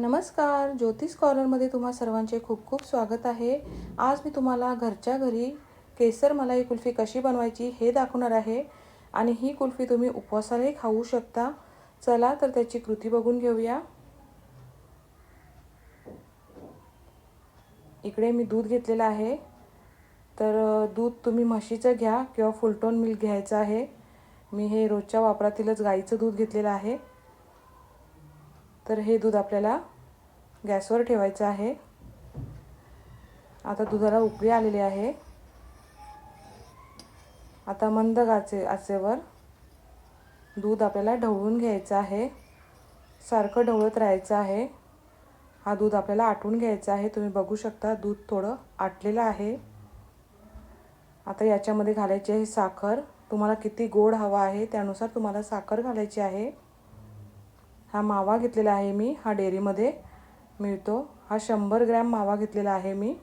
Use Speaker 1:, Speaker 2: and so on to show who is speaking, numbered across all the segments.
Speaker 1: नमस्कार ज्योतिष कॉर्नरमध्ये तुम्हा सर्वांचे खूप खूप स्वागत आहे. आज मी तुम्हाला घरच्या घरी केसर मलाई कुल्फी कशी बनवायची हे दाखवणार आहे आणि ही कुल्फी तुम्ही उपवासालाही खाऊ शकता. चला तर त्याची कृती बघून घेऊया. इकडे मी दूध घेतलेलं आहे. तर दूध तुम्ही म्हशीचं घ्या किंवा फुलटोन मिल्क घ्यायचं आहे. मी हे रोजच्या वापरातीलच गाईचं दूध घेतलेलं आहे. तर हे दूध आपल्याला गॅसवर ठेवायचं आहे. आता दुधाला उकळी आलेली आहे. आता मंद गाचे आचेवर दूध आपल्याला ढवळून घ्यायचं आहे. सारखं ढवळत राहायचं आहे. हा दूध आपल्याला आटवून घ्यायचा आहे. तुम्ही बघू शकता दूध थोडं आटलेलं आहे. आता याच्यामध्ये घालायची आहे साखर. तुम्हाला किती गोड हवा आहे त्यानुसार तुम्हाला साखर घालायची आहे. हा मावा घेतलेला आहे मी हा डेअरीमध्ये. मिळतो. हा शंभर ग्रॅम मावा घेतलेला आहे मी.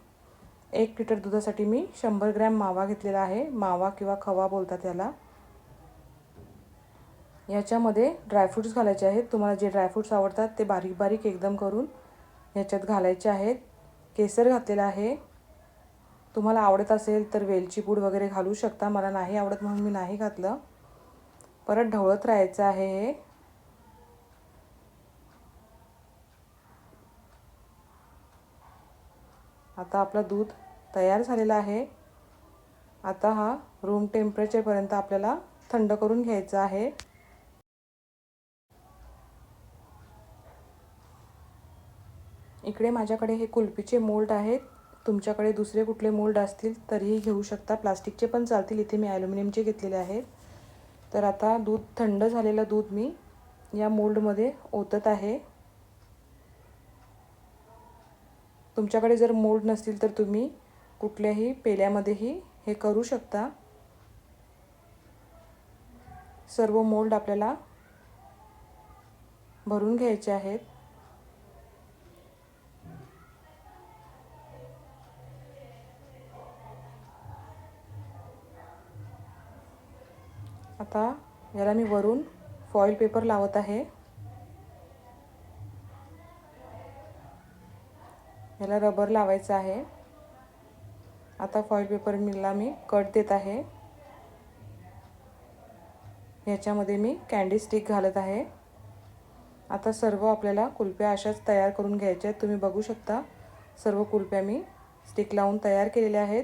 Speaker 1: एक लिटर दुधासाठी मी शंभर ग्रॅम मावा घेतलेला आहे. मावा किंवा खवा बोलतात त्याला याच्यामध्ये ड्रायफ्रूट्स घालायचे आहेत. तुम्हाला जे ड्रायफ्रूट्स आवडतात ते बारीक बारीक एकदम करून ह्याच्यात घालायचे आहेत. केसर घातलेला आहे. तुम्हाला आवडत असेल तर वेलची पूड वगैरे घालू शकता. मला नाही आवडत म्हणून मी नाही घातलं. परत ढवळत राहायचं आहे हे. आता आपलं दूध तयार झालेला आहे. आता हा रूम टेम्परेचरपर्यंत आपल्याला थंड करून घ्यायचा आहे. इकडे माझ्याकडे हे कुल्फीचे मोल्ड आहेत. तुमच्याकडे दुसरे कुठले मोल्ड असतील तरीही घेऊ शकता. प्लास्टिकचे पण चालतील. इथे मी ॲल्युमिनियमचे घेतलेले आहेत तर आता दूध थंड झालेलं दूध मी या मोल्डमध्ये ओतत आहे. तुमच्याकडे जर मोल्ड नसतील तर तुम्ही कुठल्याही पेल्यामध्येही हे करू शकता. सर्व मोल्ड आपल्याला भरून घ्यायचे आहेत. आता याला मी वरून फॉईल पेपर लावत आहे. याला रबर लावायचं आहे. आता फॉईल पेपर मिलला मी कट देत आहे. ह्याच्यामध्ये मी कँडी स्टिक घालत आहे. आता सर्व आपल्याला कुल्प्या अशाच तयार करून घ्यायच्या आहेत. तुम्ही बघू शकता सर्व कुल्प्या मी स्टिक लावून तयार केलेल्या आहेत.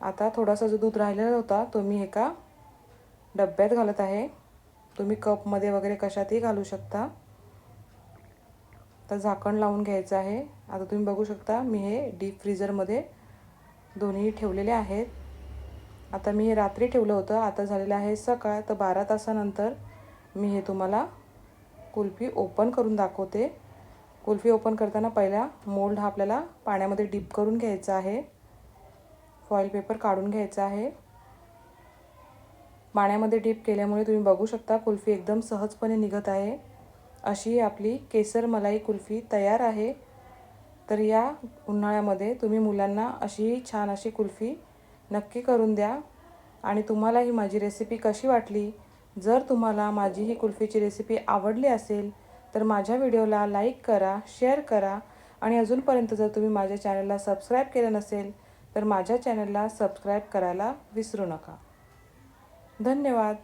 Speaker 1: आता थोडासा जो दूध राहिलेला होता तो मी एका डब्यात घालत आहे. तुम्ही कपमध्ये वगैरे कशातही घालू शकता. आता झाकण लावून घ्यायचं आहे. आता तुम्ही बघू शकता मी हे डीप फ्रीजरमध्ये दोन्ही ठेवलेले आहेत. आता मी हे रात्री ठेवलं होतं आता झालेलं आहे सकाळ. तर बारा तासानंतर मी हे तुम्हाला कुल्फी ओपन करून दाखवते. कुल्फी ओपन करताना पहिला मोल्ड हा आपल्याला पाण्यामध्ये डीप करून घ्यायचा आहे. फॉईल पेपर काढून घ्यायचा आहे. पाण्यामध्ये डीप केल्यामुळे तुम्ही बघू शकता कुल्फी एकदम सहजपणे निघत आहे. अशी आपली केसर मलाई कुल्फी तयार आहे. तर या उन्हाळ्यामध्ये तुम्ही मुलांना अशी छान अशी कुल्फी नक्की करून द्या. आणि तुम्हाला ही माझी रेसिपी कशी वाटली? जर तुम्हाला माझी ही कुल्फीची रेसिपी आवडली असेल तर माझ्या व्हिडिओला लाईक करा शेअर करा. आणि अजूनपर्यंत जर तुम्ही माझ्या चॅनलला सबस्क्राईब केलं नसेल तर माझ्या चॅनलला सबस्क्राईब करायला विसरू नका. धन्यवाद.